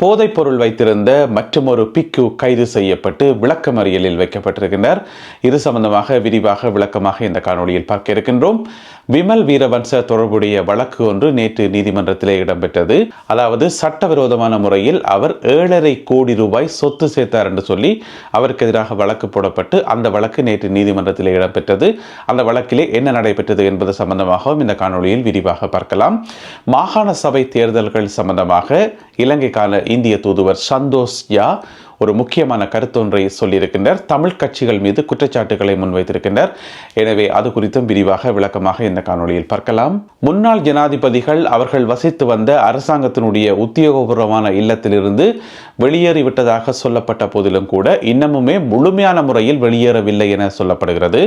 போதைப் பொருள் வைத்திருந்த மற்றொரு பிக்கு கைது செய்யப்பட்டு விளக்கமறியலில் வைக்கப்பட்டிருக்கின்றார். இது சம்பந்தமாக விரிவாக விளக்கமாக இந்த காணொலியில் பார்க்க இருக்கின்றோம். விமல் வீரவன்ச தொடர்புடைய வழக்கு ஒன்று நேற்று நீதிமன்றத்திலே இடம்பெற்றது. அதாவது சட்டவிரோதமான முறையில் அவர் ஏழரை கோடி ரூபாய் சொத்து சேர்த்தார் என்று சொல்லி அவருக்கு எதிராக வழக்கு போடப்பட்டு அந்த வழக்கு நேற்று நீதிமன்றத்திலே இடம்பெற்றது. அந்த வழக்கிலே என்ன நடைபெற்றது என்பது சம்பந்தமாகவும் இந்த காணொலியில் விரிவாக பார்க்கலாம். மாகாண சபை தேர்தல்கள் சம்பந்தமாக இலங்கைக்கான இந்திய தூதுவர் சந்தோஷ் யா ஒரு முக்கியமான கருத்தொன்றை சொல்லியிருக்கின்றார். தமிழ் கட்சிகள் மீது குற்றச்சாட்டுகளை முன்வைத்திருக்கின்றார். எனவே அது குறித்தும் விரிவாக விளக்கமாக இந்த காணொளியில் பார்க்கலாம். முன்னாள் ஜனாதிபதிகள் அவர்கள் வசித்து வந்த அரசாங்கத்தினுடைய உத்தியோகபூர்வமான இல்லத்திலிருந்து வெளியேறிவிட்டதாக சொல்லப்பட்ட போதிலும் கூட இன்னமுமே முழுமையான முறையில் வெளியேறவில்லை என சொல்லப்படுகிறது.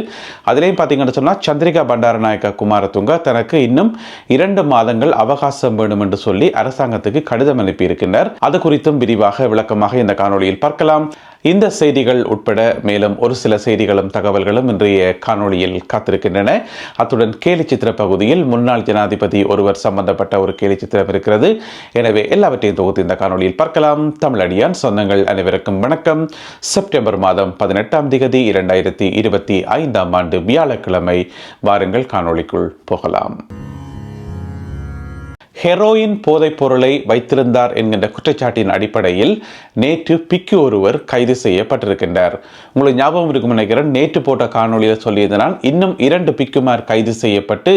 அதிலையும் பார்த்தீங்கன்னு சொன்னால் சந்திரிகா பண்டாரநாயக்க குமாரதுங்க தனக்கு இன்னும் இரண்டு மாதங்கள் அவகாசம் வேண்டும் என்று சொல்லி அரசாங்கத்துக்கு கடிதம் அனுப்பியிருக்கின்றார். அது குறித்தும் விரிவாக விளக்கமாக இந்த காணொலியில் பார்க்கலாம். இந்த செய்திகள் உட்பட மேலும் ஒரு சில செய்திகளும் தகவல்களும் இன்றைய காணொளியில் காத்திருக்கின்றன. அத்துடன் கேலி சித்திர பகுதியில் முன்னாள் ஜனாதிபதி ஒருவர் சம்பந்தப்பட்ட ஒரு கேலி சித்திரம் இருக்கிறது. எனவே எல்லாவற்றையும் தொகுத்து இந்த காணொளியில் பார்க்கலாம். தமிழடியான் சொந்தங்கள் அனைவருக்கும் வணக்கம். செப்டம்பர் மாதம் பதினெட்டாம் திகதி இரண்டாயிரத்தி இருபத்தி ஐந்தாம் ஆண்டு வியாழக்கிழமை வாருங்கள் காணொளிக்குள் போகலாம். ஹெரோயின் போதைப் பொருளை வைத்திருந்தார் என்கின்ற குற்றச்சாட்டின் அடிப்படையில் நேற்று பிக்கு ஒருவர் கைது செய்யப்பட்டிருக்கின்றார். உங்களுக்கு ஞாபகம் இருக்கும் நினைக்கிறேன். நேற்று போட்ட காணொலியில் சொல்லியிருந்தான் இன்னும் இரண்டு பிக்குமார் கைது செய்யப்பட்டு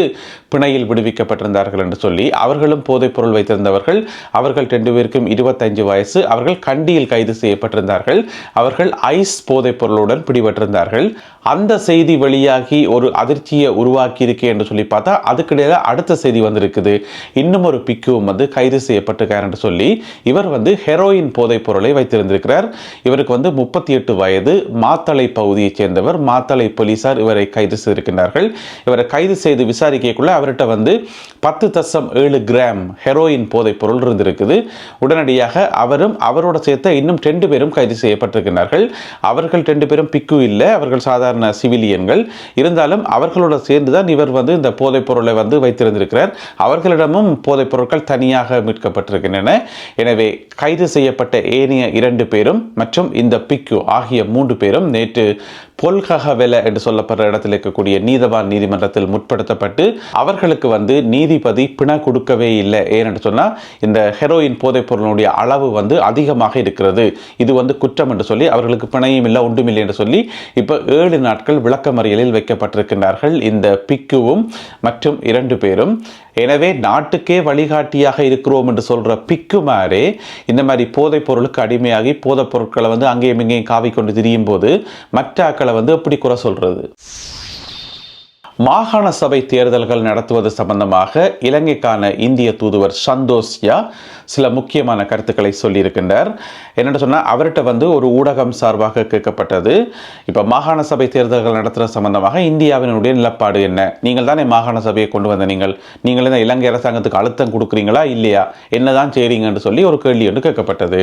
பிணையில் விடுவிக்கப்பட்டிருந்தார்கள் என்று சொல்லி அவர்களும் போதைப் பொருள் வைத்திருந்தவர்கள் அவர்கள் ரெண்டு பேருக்கும் இருபத்தஞ்சு வயசு அவர்கள் கண்டியில் கைது செய்யப்பட்டிருந்தார்கள் அவர்கள் ஐஸ் போதைப் பொருளுடன் பிடிபட்டிருந்தார்கள். அந்த செய்தி வெளியாகி ஒரு அதிர்ச்சியை உருவாக்கி இருக்கே என்று சொல்லி பார்த்தா அதுக்கிடையில் அடுத்த செய்தி வந்திருக்குது. இன்னும் ஒரு பிக்குவும் வந்து கைது செய்யப்பட்டிருக்கார் என்று சொல்லி இவர் வந்து ஹெரோயின் போதைப் பொருளை வைத்திருந்திருக்கிறார். இவருக்கு வந்து முப்பத்தி எட்டு வயது மாத்தளை பகுதியைச் சேர்ந்தவர் மாத்தளை போலீசார் இவரை கைது செய்திருக்கிறார்கள் இவரை கைது செய்து விசாரிக்கக்குள்ள அவர்கிட்ட வந்து பத்து தசம் ஏழு கிராம் ஹெரோயின் போதைப் பொருள் இருந்திருக்குது. உடனடியாக அவரும் அவரோட சேர்த்த இன்னும் ரெண்டு பேரும் கைது செய்யப்பட்டிருக்கிறார்கள் அவர்கள் ரெண்டு பேரும் பிக்கு இல்லை அவர்கள் சாதாரண சிவிலியன்கள். இருந்தாலும் அவர்களோட சேர்ந்து தான் இவர் வந்து இந்த போதைப் பொருளை வந்து வைத்திருந்திருக்கிறார். அவர்களிடமும் போதைப் பொருட்கள் தனியாக மீட்கப்பட்டிருக்கின்றன. எனவே கைது செய்யப்பட்ட ஏனைய இரண்டு பேரும் மற்றும் இந்த பிக்கு ஆகிய மூன்று பேரும் நேற்று பொல்கஹவெல என்று சொல்லப்படுற இடத்தில் இருக்கக்கூடிய நீதவான் நீதிமன்றத்தில் முற்படுத்தப்பட்டு அவர்களுக்கு வந்து நீதிபதி பிண கொடுக்கவே இல்லை. ஏன்னு சொன்னால் இந்த ஹெரோயின் போதைப் பொருளுடைய அளவு வந்து அதிகமாக இருக்கிறது. இது வந்து குற்றம் என்று சொல்லி அவர்களுக்கு பிணையும் இல்லை ஒன்றுமில்லை என்று சொல்லி இப்போ ஏழு நாட்கள் விளக்கமறியலில் வைக்கப்பட்டிருக்கின்றார்கள். இந்த பிக்குவும் மற்றும் இரண்டு பேரும். எனவே நாட்டுக்கே வழிகாட்டியாக இருக்கிறோம் என்று சொல்ற பிக்குமாரே இந்த மாதிரி போதைப் பொருளுக்கு அடிமையாகி போதைப் பொருட்களை வந்து அங்கேயும் இங்கேயும் காவிக்கொண்டு திரியும் போது மற்ற ஆக்களை வந்து எப்படி குறை சொல்றது? மாகாண சபை தேர்தல்கள் நடத்துவது சம்பந்தமாக இலங்கைக்கான இந்திய தூதுவர் சந்தோஷ்யா சில முக்கியமான கருத்துக்களை சொல்லியிருக்கின்றார். என்னென்னு சொன்னால் அவர்கிட்ட வந்து ஒரு ஊடகம் சார்பாக கேட்கப்பட்டது. இப்போ மாகாண சபை தேர்தல்கள் நடத்துகிற சம்பந்தமாக இந்தியாவினுடைய நிலப்பாடு என்ன? நீங்கள் தானே மாகாண சபையை கொண்டு வந்த நீங்கள். நீங்கள் தான் இலங்கை அரசாங்கத்துக்கு அழுத்தம் கொடுக்குறீங்களா இல்லையா? என்னதான் செய்றீங்கன்னு சொல்லி ஒரு கேள்வி ஒன்று கேட்கப்பட்டது.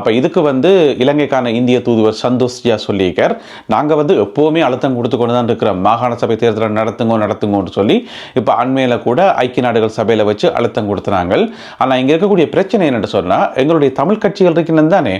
அப்போ இதுக்கு வந்து இலங்கைக்கான இந்திய தூதுவர் சந்தோஷ்யா சொல்லியிருக்கார். நாங்கள் வந்து எப்போவுமே அழுத்தம் கொடுத்து கொண்டு தான் இருக்கிறோம். மாகாண சபை தேர்தலை நடத்துங்க நடத்துங்கன்னு சொல்லி இப்போ அண்மையில் கூட ஐக்கிய நாடுகள் சபையில் வச்சு அழுத்தம் கொடுத்துனாங்க ஆனால் இங்கே இருக்கக்கூடிய பிரச்சனை என்னென்னு சொன்னால் எங்களுடைய தமிழ் கட்சிகள் இருக்கின்றது தானே.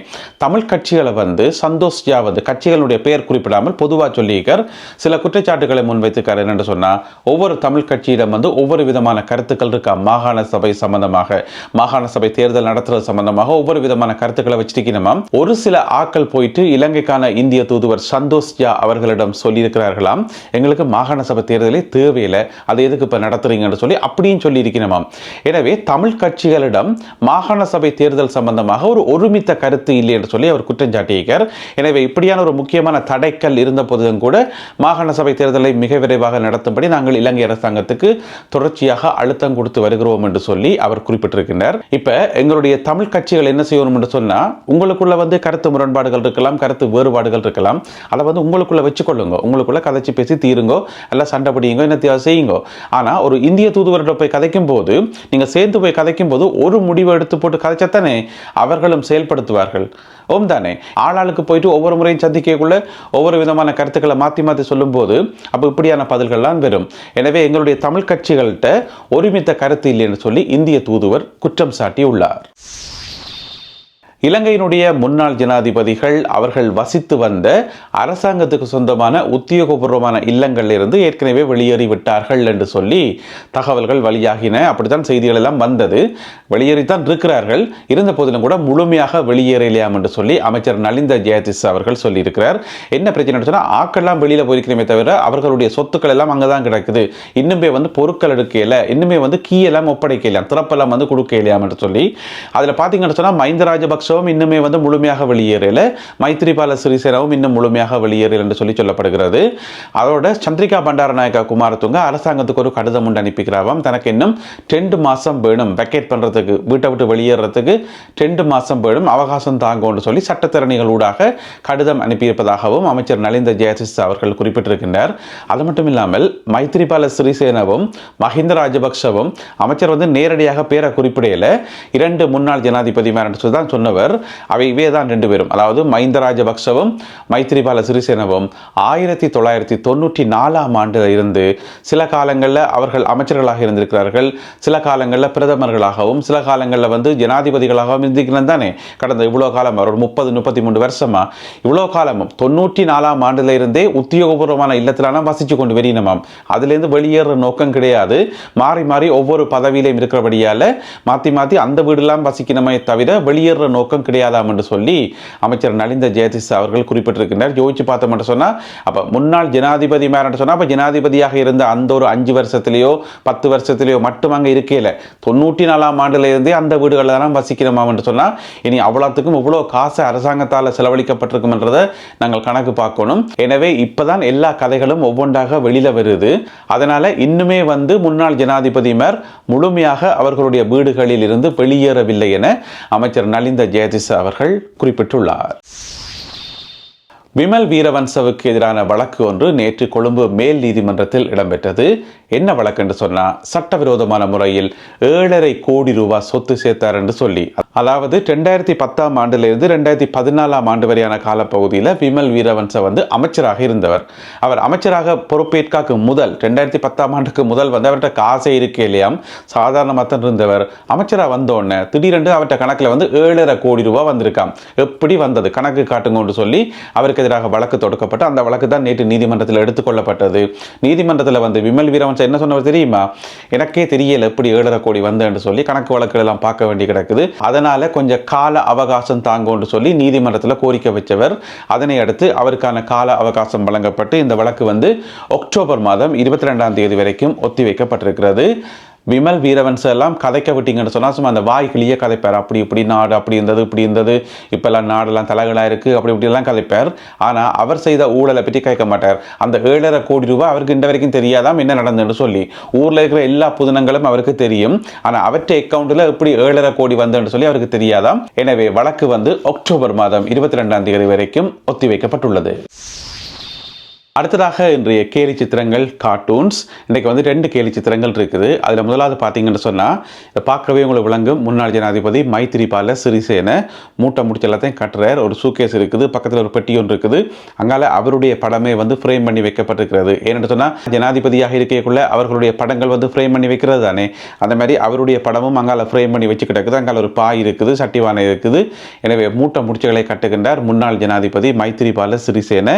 தமிழ் கட்சிகளை வந்து சந்தோஷ்யா வந்து கட்சிகளுடைய பெயர் குறிப்பிடாமல் பொதுவாக சொல்லியிருக்கார். சில குற்றச்சாட்டுகளை முன்வைத்துக்கார் என்னென்னு சொன்னால் ஒவ்வொரு தமிழ் கட்சியிடம் வந்து ஒவ்வொரு விதமான கருத்துக்கள் இருக்கா? மாகாண சபை சம்பந்தமாக மாகாண சபை தேர்தல் நடத்துறது சம்பந்தமாக ஒவ்வொரு விதமான கருத்துக்களை வச்சிருக்கணுமா ஒரு சில ஆக்கள் போயிட்டு இலங்கைக்கான இந்திய தூதுவர் சந்தோஷ்யா அவர்களிடம் சொல்லியிருக்கிறார்களாம். எங்களுக்கு மாகாண சபை தேர்தலே தேர்தலே தேவையில்லை. அதை எதுக்கு இப்போ நடத்துறீங்கன்னு சொல்லி அப்படியும் சொல்லியிருக்கணுமாம் எனவே தமிழ் கட்சிகளிடம் மாகாண சபை தேர்தல் சம்பந்தமாக ஒரு ஒருமித்த கருத்து இல்லை என்று சொல்லி அவர் குற்றம் சாட்டியிருக்கார். எனவே இப்படியான ஒரு முக்கியமான தடைக்கல் இருந்த போதிலும் கூட மாகாண சபை தேர்தலை மிக விரைவாக நடத்தும்படி நாங்கள் இலங்கை அரசாங்கத்துக்கு தொடர்ச்சியாக அழுத்தம் கொடுத்து வருகிறோம் என்று சொல்லி அவர் குறிப்பிட்டிருக்கின்றார். இப்போ எங்களுடைய தமிழ் கட்சிகள் என்ன செய்யணும் என்று சொன்னால் உங்களுக்குள்ள வந்து கருத்து முரண்பாடுகள் இருக்கலாம் கருத்து வேறுபாடுகள் இருக்கலாம். அதை வந்து உங்களுக்குள்ள வச்சுக்கொள்ளுங்க. உங்களுக்குள்ள கதைச்சு பேசி தீருங்கோ எல்லாம் சண்டை பிடிங்க என்ன செய்யுங்க. ஆனால் ஒரு இந்திய தூதுவர்கிட்ட போய் கதைக்கும் போது நீங்கள் சேர்ந்து போய் கதைக்கும் போது ஒரு முடிவை எடுத்து போட்டு கதைச்சத்தானே அவர்களும் செயல்படுத்துவார்கள். ஓம் தானே. ஆளாளுக்கு போயிட்டு ஒவ்வொரு முறையும் சந்திக்கக்குள்ள ஒவ்வொரு விதமான கருத்துக்களை மாற்றி மாற்றி சொல்லும்போது அப்போ இப்படியான பதில்கள்லாம் வரும். எனவே எங்களுடைய தமிழ் கட்சிகள்கிட்ட ஒருமித்த கருத்து இல்லைன்னு சொல்லி இந்திய தூதுவர் குற்றம் சாட்டி உள்ளார் இலங்கையினுடைய முன்னாள் ஜனாதிபதிகள் அவர்கள் வசித்து வந்த அரசாங்கத்துக்கு சொந்தமான உத்தியோகபூர்வமான இல்லங்களில் இருந்து ஏற்கனவே வெளியேறி விட்டார்கள் என்று சொல்லி தகவல்கள் வெளியாகின. அப்படித்தான் செய்திகள் எல்லாம் வந்தது. வெளியேறித்தான் இருக்கிறார்கள். இருந்த போதிலும் கூட முழுமையாக வெளியேறலையாம் என்று சொல்லி அமைச்சர் நலிந்த ஜெயதிஸ் அவர்கள் சொல்லியிருக்கிறார். என்ன பிரச்சனை சொன்னால் ஆக்கெல்லாம் வெளியில் போயிருக்கிறமே தவிர அவர்களுடைய சொத்துக்கள் எல்லாம் அங்கே தான் கிடக்குது. இன்னுமே வந்து பொருட்கள் எடுக்கல. இன்னுமே வந்து கீ எல்லாம் ஒப்படைக்கலாம் திறப்பெல்லாம் வந்து கொடுக்கலையாம் என்று சொல்லி. அதில் பார்த்தீங்கன்னு சொன்னால் மஹிந்த ராஜபக்சவும் இன்னுமே வந்து முழுமையாக வெளியேறல. மைத்ரிபால சிறிசேனாவும் இன்னும் முழுமையாக வெளியேறல என்று சொல்லி சொல்லப்படுகிறது. அதோட சந்திரிகா பண்டாரநாயக்கா குமாரத்துங்க அரசாங்கத்துக்கு ஒரு கடிதம் உண்டு அனுப்பிக்கிறாவாம் தனக்கு இன்னும் ரெண்டு மாதம் வேணும். வெக்கேட் பண்ணுறதுக்கு வீட்டை விட்டு வெளியேறதுக்கு ரெண்டு மாதம் வேணும். அவகாசம் தாங்கும்னு சொல்லி சட்டத்திறனிகள் ஊடாக கடிதம் அனுப்பியிருப்பதாகவும் அமைச்சர் நலிந்த ஜெயசிஸ் அவர்கள் குறிப்பிட்டிருக்கின்றார். அது மட்டும் இல்லாமல் மைத்ரிபால சிறிசேனவும் மஹிந்த ராஜபக்சவும் அமைச்சர் வந்து நேரடியாக பேரை குறிப்பிடையில இரண்டு முன்னாள் ஜனாதிபதிமார் என்று சொல்லி தான் சொன்னவர். அவை இவே தான் ரெண்டு பேரும். அதாவது மஹிந்த ராஜபக்சவும் மைத்ரிபால சிறிசேனவும் ஆயிரத்தி தொள்ளாயிரத்தி தொண்ணூற்றி நாலாம் ஆண்டு இருந்து சில காலங்களில் அவர்கள் அமைச்சர்களாக இருந்திருக்கிறார்கள். சில காலங்களில் பிரதமர்களாகவும் சில காலங்களில் வந்து ஜனாதிபதிகளாகவும் இருந்திருக்கிறார் தானே. கடந்த இவ்வளோ காலம் ஒரு முப்பது முப்பத்தி மூன்று வருஷமா. இவ்வளோ காலமும் தொண்ணூற்றி நாலாம் ஆண்டுல இருந்தே உத்தியோகபூர்வமான இல்லத்திலான வசிச்சு கொண்டு வெறியினமாம் அதுலேருந்து வெளியேற நோக்கம் கிடையாது. மாறி மாறி ஒவ்வொரு பதவியிலையும் இருக்கிறபடியால் மாற்றி மாற்றி அந்த வீடெல்லாம் வசிக்கணுமே தவிர வெளியேற நோக்கம் கிடையாதாம் என்று சொல்லி அமைச்சர் நலிந்த ஜெயதிஸ் அவர்கள் குறிப்பிட்டிருக்கின்றார். யோசிச்சு பார்த்தோம் என்று சொன்னால் அப்போ முன்னாள் ஜனாதிபதி மேரன் சொன்னால் அப்போ ஜனாதிபதியாக இருந்த அந்த ஒரு அஞ்சு வருஷத்துலேயோ பத்து வருஷத்துலேயோ மட்டும் அங்கே இருக்கையில் தொண்ணூற்றி நாலாம் ஆண்டுல இருந்தே அந்த வீடுகளில் தான் வசிக்கணுமாம் என்று சொன்னால் இனி அவ்வளோத்துக்கும் இவ்வளோ காசு அரசாங்கத்தால் செலவழிக்கப்பட்டிருக்கும்ன்றதை நாங்கள் கணக்கு பார்க்கணும். எனவே இப்போதான் எல்லா கதைகளும் ஒவ்வொன்றாக வெளியில் வருது. அதனால் இன்னுமே வந்து முன்னாள் ஜனாதிபதி மேர் முழுமையாக அவர்களுடைய வீடுகளில் இருந்து வெளியேறவில்லை என அமைச்சர் நலிந்த ஜெயதிஸ் அவர்கள் குறிப்பிட்டுள்ளார். விமல் வீரவன்சவுக்கு எதிரான வழக்கு ஒன்று நேற்று கொழும்பு மேல் நீதிமன்றத்தில் இடம்பெற்றது. என்ன வழக்கு என்று சொன்னால் சட்டவிரோதமான முறையில் ஏழரை கோடி ரூபாய் சொத்து சேர்த்தார் என்று சொல்லி அதாவது ரெண்டாயிரத்தி பத்தாம் ஆண்டிலிருந்து ரெண்டாயிரத்தி பதினாலாம் ஆண்டு வரையான காலப்பகுதியில் விமல் வீரவன்ச வந்து அமைச்சராக இருந்தவர். அவர் அமைச்சராக பொறுப்பேற்காக்கு முதல் ரெண்டாயிரத்தி பத்தாம் ஆண்டுக்கு முதல் வந்து அவர்கிட்ட காசே இருக்கு இல்லையாம். சாதாரணமாக இருந்தவர். அமைச்சராக வந்தோடனே திடீரென்று அவர்கிட்ட கணக்கில் வந்து ஏழரை கோடி ரூபாய் வந்திருக்காம். எப்படி வந்தது? கணக்கு காட்டுங்கன்னு சொல்லி அவருக்கு எதிராக வழக்கு தொடுக்கப்பட்டு அந்த வழக்கு தான் நேற்று நீதிமன்றத்தில் எடுத்துக்கொள்ளப்பட்டது. நீதிமன்றத்தில் வந்து விமல் வீரவன்ச என்ன சொன்னவர் தெரியுமா? எனக்கே தெரியல எப்படி ஏழரை கோடி வந்தேன்னு சொல்லி கணக்கு வழக்குகள் எல்லாம் பார்க்க வேண்டி கிடக்குது. அதனால் கொஞ்சம் கால அவகாசம் தாங்கும்னு சொல்லி நீதிமன்றத்தில் கோரிக்கை வச்சவர். அதனை அடுத்து அவருக்கான கால அவகாசம் வழங்கப்பட்டு இந்த வழக்கு வந்து அக்டோபர் மாதம் இருபத்தி ரெண்டாம் தேதி வரைக்கும் ஒத்திவைக்கப்பட்டிருக்கிறது. விமல் வீரவன்ஸ் எல்லாம் கதைக்க விட்டீங்கன்னு சொன்னால் சும்மா அந்த வாய் கதைப்பார். அப்படி இப்படி நாடு அப்படி இருந்தது இப்படி இருந்தது இப்போல்லாம் நாடெல்லாம் தலைகளாக இருக்குது அப்படி இப்படிலாம் கதைப்பார். ஆனால் அவர் செய்த ஊழலை பற்றி கேட்க மாட்டார். அந்த ஏழரை கோடி ரூபாய் அவருக்கு இந்த வரைக்கும் தெரியாதாம் என்ன நடந்ததுன்னு சொல்லி. ஊரில் இருக்கிற எல்லா புதினங்களும் அவருக்கு தெரியும். ஆனால் அவற்றை அக்கௌண்ட்டில் எப்படி ஏழரை கோடி வந்ததுன்னு சொல்லி அவருக்கு தெரியாதாம். எனவே வழக்கு வந்து அக்டோபர் மாதம் இருபத்தி ரெண்டாம் தேதி வரைக்கும் ஒத்திவைக்கப்பட்டுள்ளது. அடுத்ததாக இன்றைய கேலி சித்திரங்கள் கார்ட்டூன்ஸ் இன்றைக்கு வந்து ரெண்டு கேலி சித்திரங்கள் இருக்குது. அதில் முதலாவது பார்த்தீங்கன்னு சொன்னால் இதை பார்க்கவே உங்களுக்கு விளங்கும். முன்னாள் ஜனாதிபதி மைத்திரிபால சிறிசேன மூட்டை முடிச்ச எல்லாத்தையும் கட்டுறார். ஒரு சூக்கேஸ் இருக்குது பக்கத்தில் ஒரு பெட்டி ஒன்று இருக்குது. அங்கால அவருடைய படமே வந்து ஃப்ரேம் பண்ணி வைக்கப்பட்டிருக்கிறது. ஏன்னு சொன்னால் ஜனாதிபதியாக இருக்கக்குள்ள அவர்களுடைய படங்கள் வந்து ஃப்ரேம் பண்ணி வைக்கிறது தானே. அந்த மாதிரி அவருடைய படமும் அங்கால ஃப்ரேம் பண்ணி வச்சு கிடக்குது. அங்கால ஒரு பாய் இருக்குது சட்டிவானை இருக்குது. எனவே மூட்டை முடிச்சுகளை கட்டுகின்றார் முன்னாள் ஜனாதிபதி மைத்திரிபால சிறிசேன.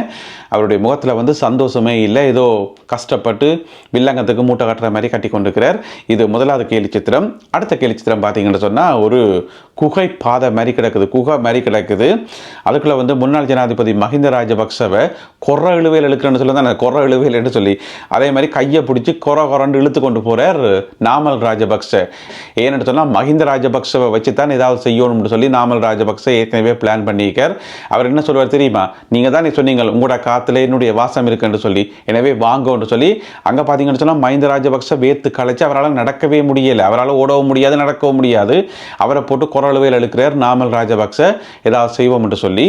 அவருடைய முகத்தில் வந்து வந்து சந்தோஷமே இல்லை. ஏதோ கஷ்டப்பட்டு வில்லங்கத்துக்கு மூட்டை கட்டுற மாதிரி கட்டி கொண்டிருக்கிறார். இது முதலாவது கேலி சித்திரம். அடுத்த கேலி சித்திரம் பார்த்தீங்கன்னு சொன்னால் ஒரு குகை பாதை மாதிரி கிடக்குது. குகை மாதிரி கிடக்குது. அதுக்குள்ளே வந்து முன்னாள் ஜனாதிபதி மஹிந்த ராஜபக்சவை கொர இழுவையில் இழுக்கிறேன்னு சொல்லி தான் கொர இழுவையில் என்று சொல்லி அதே மாதிரி கையை பிடிச்சி கொர கொரண்டு இழுத்து கொண்டு போகிறார் நாமல் ராஜபக்ச. ஏன்னு சொன்னால் மஹிந்த ராஜபக்சவை வச்சு தான் ஏதாவது செய்யணும்னு சொல்லி நாமல் ராஜபக்ச ஏற்கனவே பிளான் பண்ணியிருக்கார். அவர் என்ன சொல்வார் தெரியுமா? நீங்கள் தான் சொன்னீங்க உங்களோட காத்துல என்னுடைய வாசம் இருக்குன்னு சொல்லி எனவே வாங்கன்னு சொல்லி அங்கே பார்த்தீங்கன்னு சொன்னால் மஹிந்த ராஜபக்ச வேத்து கலைச்சு அவரால் நடக்கவே முடியலை. அவரால் ஓடவும் முடியாது நடக்கவும் முடியாது. அவரை போட்டு குரலுவையில் எழுக்கிறார் நாமல் ராஜபக்ச ஏதாவது செய்வோம் என்று சொல்லி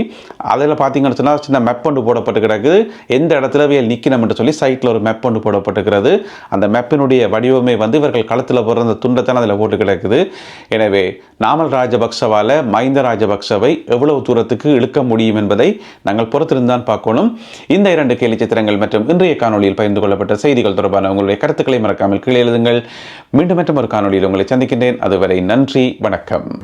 அதில் பார்த்தீங்கன்னு சொன்னால் சின்ன மெப் ஒன்று போடப்பட்டு கிடக்குது. எந்த இடத்துல வேல் நிற்கணும் என்று சொல்லி சைட்டில் ஒரு மெப் ஒன்று போடப்பட்டுக்கிறது. அந்த மெப்பினுடைய வடிவமே வந்து இவர்கள் களத்தில் போடுற அந்த துண்டத்தான் அதில் போட்டு கிடக்குது. எனவே நாமல் ராஜபக்சவால் மஹிந்த ராஜபக்சவை எவ்வளவு தூரத்துக்கு இழுக்க முடியும் என்பதை நாங்கள் பொறுத்திருந்தான் பார்க்கணும். இந்த இரண்டு கேள்வி சித்திரங்கள் மற்றும் இன்றைய காணொலியில் பகிர்ந்து கொள்ளப்பட்ட செய்திகள் தொடர்பான உங்களுடைய கருத்துக்களை மறக்காமல் கீழே எழுதுங்கள். மீண்டும் மற்றும் ஒரு காணொலியில் உங்களை சந்திக்கின்றேன். அதுவரை நன்றி வணக்கம்.